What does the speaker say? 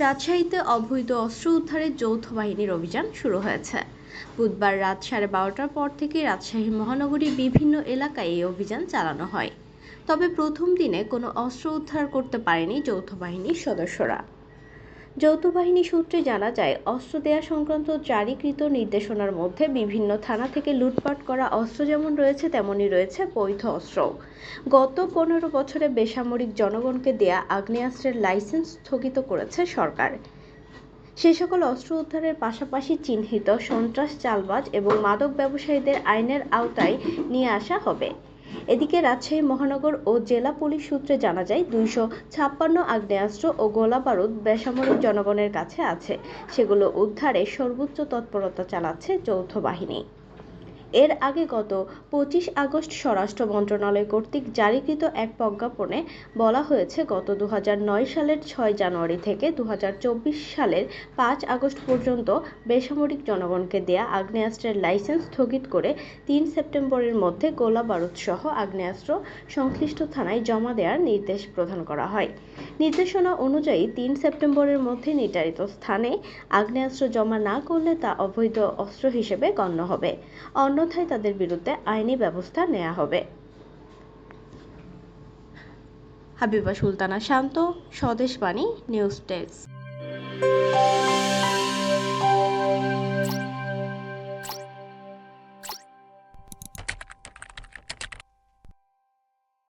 রাজশাহীতে অবৈধ অস্ত্র উদ্ধারে যৌথ বাহিনীর অভিযান শুরু হয়েছে। বুধবার রাত সাড়ে বারোটার পর থেকে রাজশাহী মহানগরীর বিভিন্ন এলাকায় এই অভিযান চালানো হয়। তবে প্রথম দিনে কোনো অস্ত্র উদ্ধার করতে পারেনি যৌথ বাহিনীর সদস্যরা। যৌথ বাহিনী সূত্রে জানা যায়, অস্ত্র দেয়া সংক্রান্ত জারিকৃত নির্দেশনার মধ্যে বিভিন্ন থানা থেকে লুটপাট করা অস্ত্র যেমন রয়েছে, তেমনই রয়েছে বৈধ অস্ত্র। গত পনেরো বছরে বেসামরিক জনগণকে দেয়া আগ্নেয়াস্ত্রের লাইসেন্স স্থগিত করেছে সরকার। সে সকল অস্ত্র উদ্ধারের পাশাপাশি চিহ্নিত সন্ত্রাস চালবাজ এবং মাদক ব্যবসায়ীদের আইনের আওতায় নিয়ে আসা হবে। এদিকে রাজশাহী মহানগর ও জেলা পুলিশ সূত্রে জানা যায়, দুইশো ছাপ্পান্ন আগ্নেয়াস্ত্র ও গোলাবারুদ বেসামরিক জনগণের কাছে আছে। সেগুলো উদ্ধারে সর্বোচ্চ তৎপরতা চালাচ্ছে যৌথ বাহিনী। এর আগে গত পঁচিশ আগস্ট স্বরাষ্ট্র মন্ত্রণালয় কর্তৃক জারিকৃত এক প্রজ্ঞাপনে বলা হয়েছে, গত দু হাজার নয় সালের ছয় জানুয়ারি থেকে দু হাজার চব্বিশ সালের পাঁচ আগস্ট পর্যন্ত বেসামরিক জনগণকে দেয়া আগ্নেয়াস্ত্রের লাইসেন্স স্থগিত করে তিন সেপ্টেম্বরের মধ্যে গোলা বারুদসহ আগ্নেয়াস্ত্র সংশ্লিষ্ট থানায় জমা দেওয়ার নির্দেশ প্রদান করা হয়। নির্দেশনা অনুযায়ী তিন সেপ্টেম্বরের মধ্যে নির্ধারিত স্থানে আগ্নেয়াস্ত্র জমা না করলে তা অবৈধ অস্ত্র হিসেবে গণ্য হবে। অন্যথায় তাদের বিরুদ্ধে আইনি ব্যবস্থা নেওয়া হবে। হাবিবা সুলতানা শান্ত, স্বদেশ বাণী, নিউজ ডেস্ক।